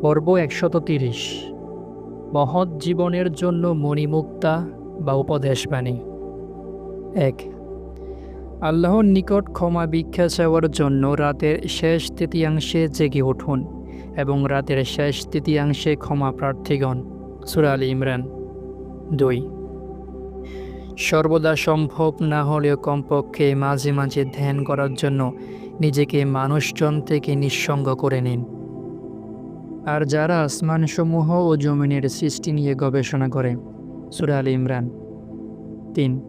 পর্ব একশত তিরিশ মহৎ জীবনের জন্য মণিমুক্তা বা উপদেশবাণী। এক, আল্লাহর নিকট ক্ষমা ভিক্ষা চাওয়ার জন্য রাতের শেষ তৃতীয়াংশে জেগে উঠুন এবং রাতের শেষ তৃতীয়াংশে ক্ষমা প্রার্থীগণ। সুরা ইমরান। দুই, সর্বদা সম্ভব না হলেও কমপক্ষে মাঝে মাঝে ধ্যান করার জন্য নিজেকে মানুষজন থেকে নিঃসঙ্গ করে নিন। আর যারা আসমানসমূহ ও জমিনের সৃষ্টি নিয়ে গবেষণা করে, সুরা ইমরান। তিন,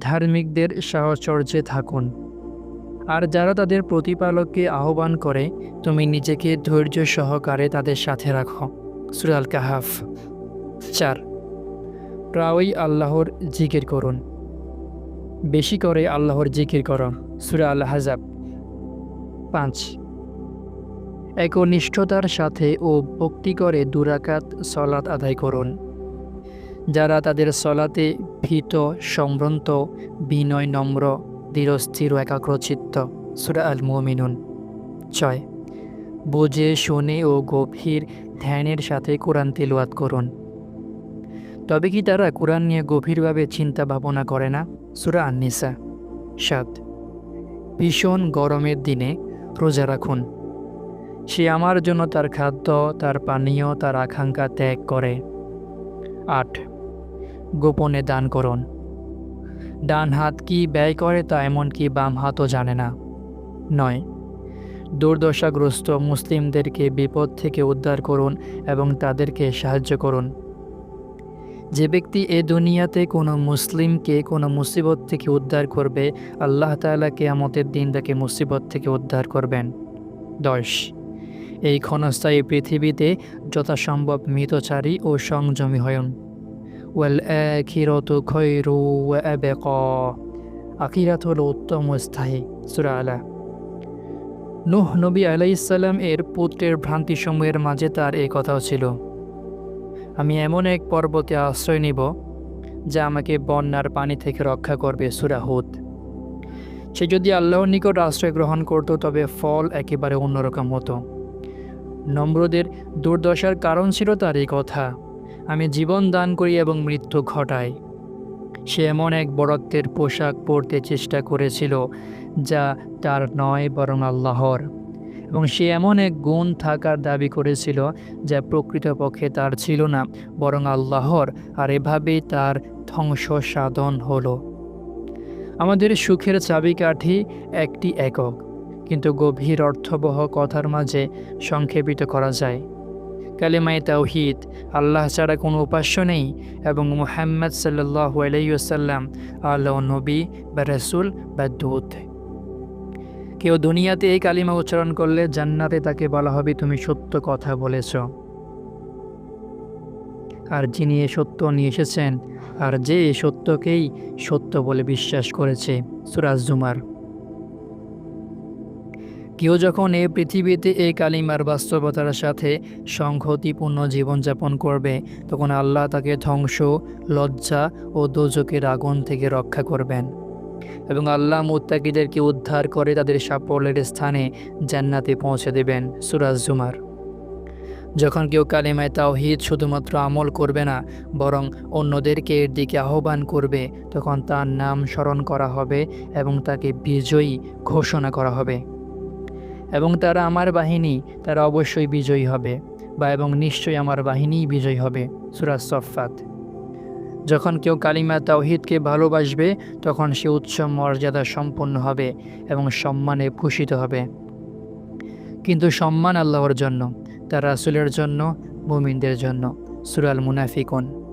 ধার্মিকদের সাহচর্যে থাকুন। আর যারা তাদের প্রতিপালককে আহ্বান করে, তুমি নিজেকে ধৈর্য সহকারে তাদের সাথে রাখো। সুরাল কাহাফ। চার, প্রায়ই আল্লাহর জিকির করুন। বেশি করে আল্লাহর জিকির করো। সুরা আল হাজাব পাঁচ একনিষ্ঠতার সাথে ও ভক্তি করে দুরাকাত সলাত আদায় করুন। যারা তাদের সলাতে ভীত, সম্ভ্রান্ত, বিনয়, নম্র দৃঢ়স্থির ও একাগ্রচিত্ত। সুরা আল মুমিনুন ছয়। বুঝে, শুনে ও গভীর ধ্যানের সাথে কোরআন তেলোয়াত করুন। তবে কি তারা কোরআন নিয়ে গভীরভাবে চিন্তা ভাবনা করে না? সুরা আননিসা। সাত। ভীষণ গরমের দিনে রোজা রাখুন। সে আমার জন্য তার খাদ্য, তার পানীয়, তার আকাঙ্ক্ষা ত্যাগ করে। আট, গোপনে দান করুন। ডান হাত কি ব্যয় করে তা এমনকি বাম হাতও জানে না। নয়, দুর্দশাগ্রস্ত মুসলিমদেরকে বিপদ থেকে উদ্ধার করুন এবং তাদেরকে সাহায্য করুন। যে ব্যক্তি এ দুনিয়াতে কোনো মুসলিমকে কোনো মুসিবত থেকে উদ্ধার করবে, আল্লাহ তাআলা কেয়ামতের দিন তাকে মুসিবত থেকে উদ্ধার করবেন। দশ এই ক্ষণস্থায়ী পৃথিবীতে যথাসম্ভব মৃতচারী ও সংযমী হয়ন। ওয়াল আখিরত খৈরু আবেক। আখিরাত হল উত্তম স্থায়ী, সুরা আলা। নুহ নবী আলাইসাল্লাম এর পুত্রের ভ্রান্তিসমূহের মাঝে তার এই কথাও ছিল, আমি এমন এক পর্বতে আশ্রয় নিব, যা আমাকে বন্যার পানি থেকে রক্ষা করবে সুরাহুদ সে যদি আল্লাহর নিকট আশ্রয় গ্রহণ করত, তবে ফল একেবারে অন্যরকম হতো। নম্রদের দুর্দশার কারণ ছিল তার এই কথা। আমি জীবন দান করি এবং মৃত্যু ঘটাই। সে এমন এক বরত্বের পোশাক পরতে চেষ্টা করেছিল, যা তার নয়, বরং আল্লাহর। এবং সে এমন এক গুণ থাকার দাবি করেছিল, যা প্রকৃতপক্ষে তার ছিল না, বরং আল্লাহর, আর এভাবেই তার ধ্বংস সাধন হলো। আমাদের সুখের চাবিকাঠি একটি একক। কিন্তু গভীর অর্থবহ কথার মাঝে সংক্ষেপিত করা যায়। কালেমাই তাওহিদ, আল্লাহ ছাড়া কোনো উপাস্য নেই এবং মুহাম্মদ সাল্লাহ আলাইসাল্লাম আল্লাহ নবী বা রসুল বা দূত। কেউ দুনিয়াতে এই কালিমা উচ্চারণ করলে জান্নাতে তাকে বলা হবে, তুমি সত্য কথা বলেছ। আর যিনি এ সত্য নিয়ে এসেছেন, আর যে সত্যকেই সত্য বলে বিশ্বাস করেছে সুরাজ জুমার। কেউ যখন এই পৃথিবীতে এই কালিমার বাস্তবতার সাথে সংহতিপূর্ণ জীবনযাপন করবে, তখন আল্লাহ তাকে ধ্বংস, লজ্জা ও দোজকের আগুন থেকে রক্ষা করবেন। এবং আল্লাহ মুত্তাকিদেরকে উদ্ধার করে তাদের সাফল্যের স্থানে জান্নাতে পৌঁছে দেবেন সুরাজ জুমার। যখন কেউ কালিমায় তাওহিদ শুধুমাত্র আমল করবে না, বরং অন্যদেরকে এর দিকে আহ্বান করবে, তখন তার নাম স্মরণ করা হবে এবং তাকে বিজয়ী ঘোষণা করা হবে। এবং তারা আমার বাহিনী, তারা অবশ্যই বিজয়ী হবে বা এবং নিশ্চয়ই আমার বাহিনীই বিজয়ী হবে সুরাজ সফাত যখন কেউ কালিমা তাওহিদকে ভালোবাসবে, তখন সে উচ্চ মর্যাদা সম্পন্ন হবে এবং সম্মানে ভূষিত হবে। কিন্তু সম্মান আল্লাহর জন্য, তার রাসুলের জন্য, মুমিনদের জন্য, সুরাল মুনাফিকুন।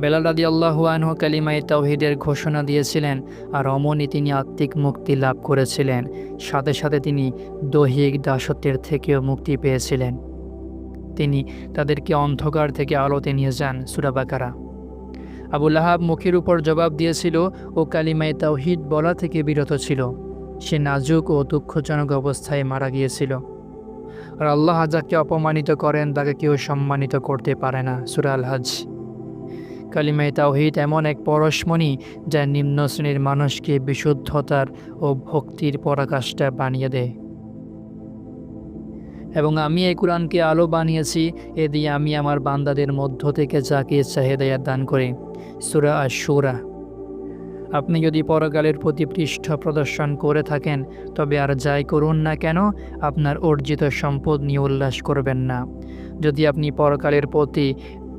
বেলাল রাদি আল্লাহু আনহু কালিমাই তাওহিদের ঘোষণা দিয়েছিলেন আর অমনি তিনি আত্মিক মুক্তি লাভ করেছিলেন। সাথে সাথে তিনি দৈহিক দাসত্বের থেকেও মুক্তি পেয়েছিলেন। তিনি তাদেরকে অন্ধকার থেকে আলোতে নিয়ে যান সুরাবাকারা আবুল আহাব মুখের উপর জবাব দিয়েছিল ও কালিমাই তাওহিদ বলা থেকে বিরত ছিল। সে নাজুক ও দুঃখজনক অবস্থায় মারা গিয়েছিল। আর আল্লাহ যাকে অপমানিত করেন, তাকে কেউ সম্মানিত করতে পারে না। সুরা আল হাজ কালিমাই তাওহিদ এমন এক পরশমণি যা নিম্ন শ্রেণির মানুষকে বিশুদ্ধতার ও ভক্তির পরাকাষ্ঠা বানিয়ে দেয়। এবং আমি এই কোরআনকে আলো বানিয়েছি, এ দিয়ে আমি আমার বান্দাদের মধ্য থেকে যাকে ইচ্ছা হেদায়াত দান করি। সুরা আর সুরা আপনি যদি পরকালের প্রতি পৃষ্ঠ প্রদর্শন করে থাকেন, তবে আর যাই করুন না কেন, আপনার অর্জিত সম্পদ নিয়ে উল্লাস করবেন না। যদি আপনি পরকালের প্রতি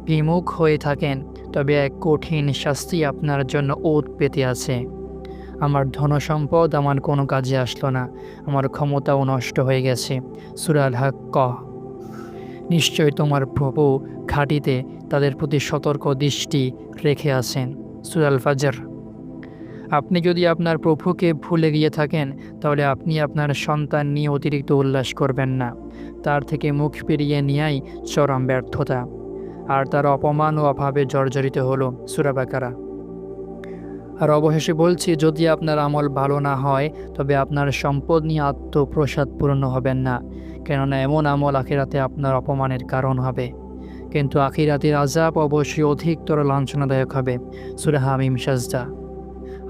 বিমুখ হয়ে থাকেন তবে এক কঠিন শাস্তি আপনার জন্য ওত পেতে আছে। আমার ধনসম্পদ আমার কোনো কাজে আসলো না। আমার ক্ষমতাও নষ্ট হয়ে গেছে। সুরাল হাক ক নিশ্চয় তোমার প্রভু ঘাটিতে তাদের প্রতি সতর্ক দৃষ্টি রেখে আছেন। সুরাল ফাজার আপনি যদি আপনার প্রভুকে ভুলে গিয়ে থাকেন, তাহলে আপনি আপনার সন্তান নিয়ে অতিরিক্ত উল্লাস করবেন না। তার থেকে মুখ ফিরিয়ে নেয়াই চরম ব্যর্থতা। আর তার অপমান ও অভাবে জর্জরিত হলো সুরাবাকারা আর অবশেষে বলছি, যদি আপনার আমল ভালো না হয়, তবে আপনার সম্পদ নিয়ে আত্মপ্রসাদ পূর্ণ হবেন না, কেননা এমন আমল আখিরাতে আপনার অপমানের কারণ হবে। কিন্তু আখিরাতের আজাব অবশ্যই অধিকতর লাঞ্ছনাদায়ক হবে। সুরাহা হামিম সাজদা।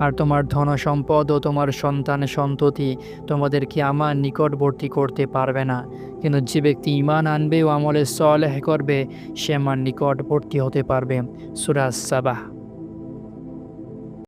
আর তোমার ধন সম্পদ ও তোমার সন্তান সন্ততি তোমাদেরকে আমার নিকটবর্তী করতে পারবে না? কিন্তু যে ব্যক্তি ইমান আনবে ও আমলে সলেহ করবে, সে আমার নিকটবর্তী হতে পারবে। সুরাজ সাবাহ।